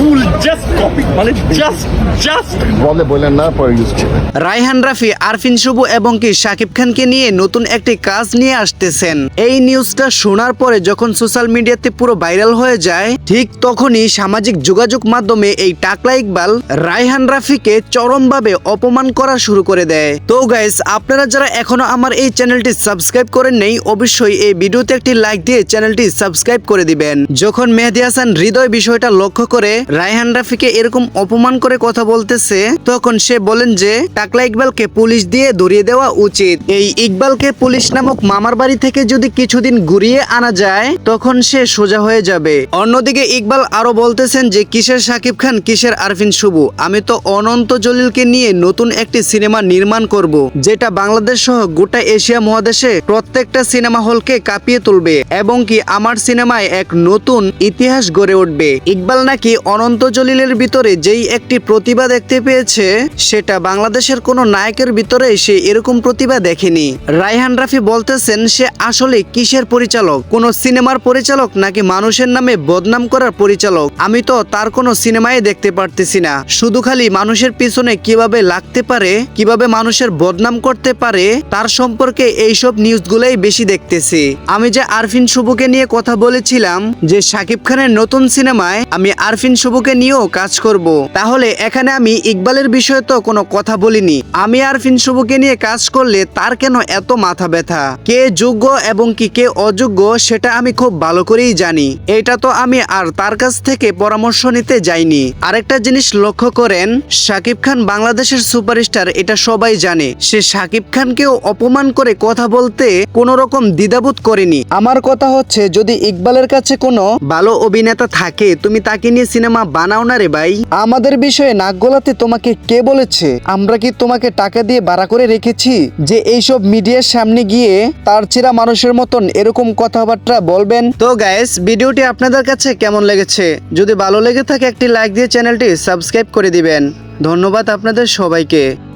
ফুল just copy মানে just just বলে বললেন না পরে ইউজ রায়হান রাফি আরফিন শুভু এবং কি শাকিব খানকে নিয়ে নতুন একটি কাজ নিয়ে আসতেছেন। এই নিউজটা শোনার পরে যখন সোশ্যাল মিডিয়াতে পুরো ভাইরাল হয়ে যায় ঠিক তখনই সামাজিক যোগাযোগ মাধ্যমে এই টাকলা ইকবাল রায়হান রাফিকে চরমভাবে অপমান করা শুরু করে দেয়। তো গাইস আপনারা যারা এখনও আমার এই চ্যানেলটি সাবস্ক্রাইব করেন নেই অবশ্যই এই ভিডিওতে একটি লাইক দিয়ে চ্যানেলটি সাবস্ক্রাইব করে দিবেন। যখন মেহেদি হাসান হৃদয় বিষয়টা লক্ষ্য করে রায়হান রাফিকে এরকম অপমান করে কথা বলতেছে, তখন সে বলেন যে, টাকলা ইকবালকে পুলিশ দিয়ে ধরিয়ে দেওয়া উচিত। এই ইকবালকে পুলিশ নামক মামার বাড়ি থেকে যদি কিছুদিন ঘুরিয়ে আনা যায়, তখন সে সোজা হয়ে যাবে। অন্যদিকে ইকবাল আরও বলতেছেন যে, কিসের সাকিব খান, কিসের আরফিন শুভু? আমি তো অনন্ত জলিলকে নিয়ে নতুন একটি সিনেমা নির্মাণ করব, যেটা বাংলাদেশ সহ গোটা এশিয়া মহাদেশে প্রত্যেকটা সিনেমা হলকে কাঁপিয়ে তুলবে এবং কি আমার সিনেমায় এক নতুন ইতিহাস গড়ে উঠবে। ইকবাল নাকি অনন্ত জলিলের ভিতরে যেই একটি প্রতিভা দেখতে পেয়েছে, সেটা বাংলাদেশের কোনো নায়কের ভিতরে সে এরকম প্রতিভা দেখেনি। রায়হান রাফি বলতেছেন, সে আসলে কিসের পরিচালক? কোন সিনেমার পরিচালক নাকি মানুষের নামে বদনাম করার পরিচালক? আমি তো তার কোনো সিনেমায় দেখতে পারতেছি না। শুধু খালি মানুষের পিছনে কীভাবে লাগতে পারে, কীভাবে মানুষের বদনাম করতে পারে, তার সম্পর্কে এইসব নিউজগুলোই বেশি দেখতেছি। আমি যে আরফিন শুভকে নিয়ে কথা বলেছিলাম, যে শাকিব খানের নতুন সিনেমায় আমি আরফিন শুভকে নিয়েও কাজ করব। তাহলে এখানে আমি ইকবালের বিষয়ে তো কোনো কথা বলিনি। আমি আরফিন শুভকে নিয়ে কাজ করলে তার কেন এত মাথা ব্যথা? কে যোগ্য এবং কি কে অযোগ্য সেটা আমি খুব ভালো করেই জানি। এটা তো আমি আর তার কাছ থেকে পরামর্শ নিতে যাইনি। আরেকটা জিনিস লক্ষ্য করেন, শাকিব খান বাংলাদেশের সুপারস্টার, এটা সবাই জানে। সে শাকিব খানকেও অপমান করে কথা বলতে কোনো রকম দ্বিধাবোধ করেনি। আমার কথা হচ্ছে, যদি ইকবালের কাছে কোনো ভালো অভিনেতা থাকে, তুমি তাকে নিয়ে সিনেমা বানাও না রে ভাই। আমাদের বিষয়ে নাক গলাতে তোমাকে কে বলেছে? আমরা কি তোমাকে টাকা দিয়ে ভাড়া করে রেখেছি? যে এইসব মিডিয়ার সামনে গিয়ে তার চেরা মানুষের মতন এরকম কথাবার্তা বলবেন? তো গাইস ভিডিওটি আপনাদের কাছে কেমন লেগেছে? যদি ভালো লেগে থাকে একটি লাইক দিয়ে চ্যানেলটি সাবস্ক্রাইব করে দিবেন। ধন্যবাদ আপনাদের সবাইকে।